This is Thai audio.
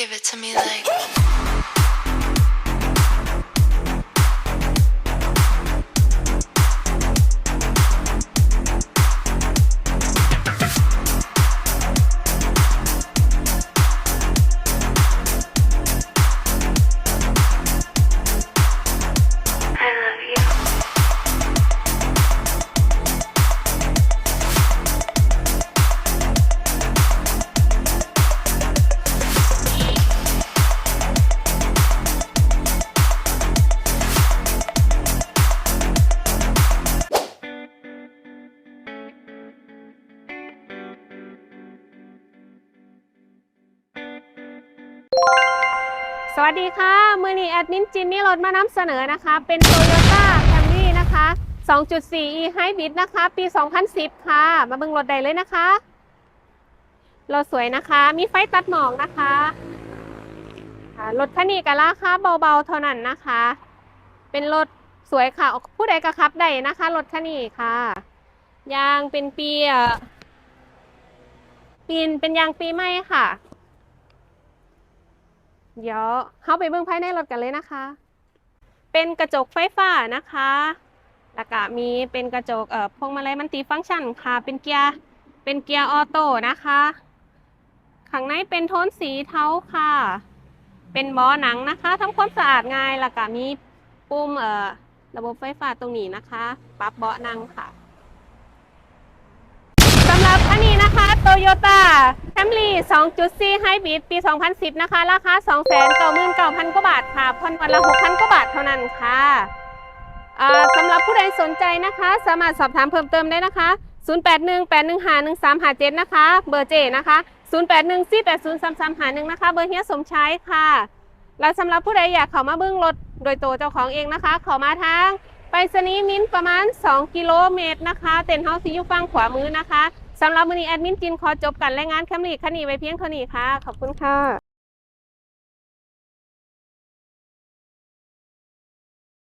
Give it to me like. สวัสดีค่ะ มือนี้แอดมินจินนี่รถมานำเสนอนะคะ เป็น Toyota Camry นะคะ 2.4 e Hybrid นะคะ ปี 2010 ค่ะ มาเบิ่งรถใดเลยนะคะรถสวยนะคะ มีไฟตัดหมอกนะคะรถคันนี้ก็ราคาเบาๆ เท่านั้นนะคะ เป็นรถสวยค่ะ ผู้ใดก็ขับได้นะคะ รถคันนี้ค่ะ ยางเป็นปีอ่อปีนเป็นยางปีใหม่ค่ะ เดี๋ยวเข้าไปเบื้องภายในรถกันเลยนะคะ เป็นกระจกไฟฟ้านะคะ แล้วก็มีเป็นกระจกเอ่อพวงมาลัยมันติฟังก์ชันค่ะ เป็นเกียร์ เป็นเกียร์ออโต้นะคะ ข้างในเป็นโทนสีเทาค่ะ เป็นเบาะหนังนะคะทำความสะอาดง่าย แล้วก็มีปุ่มเอ่อระบบไฟฟ้าตรงนี้นะคะ ปรับเบาะนั่งค่ะสำหรับอันนี้นะคะโตโยต้า Toyota Camry 2.4 Hybrid ปี 2010 นะคะ ราคา 299,000 กว่าบาทค่ะผ่อนวันละ 6,000 กว่าบาทเท่านั้นค่ะอ่าสำหรับผู้ใดสนใจนะคะ สามารถสอบถามเพิ่มเติมได้นะคะ 0818151357 นะคะ เบอร์เจนะคะ 0814803351 นะคะ เบอร์เฮียสมชายค่ะ และสำหรับผู้ใดอยากเข้ามาเบิ้องรถโดยตัวเจ้าของเองนะคะ เข้ามาทางไปสนีย์มิ้นประมาณ 2 กิโลเมตรนะคะ เต็นท์เฮาส์ที่อยู่ฝั่งขวามือนะคะ สำหรับมือนี้แอดมินจินขอจบกันรายงานแคมรีคันนี้ไว้เพียงเท่านี้ค่ะ ขอบคุณค่ะ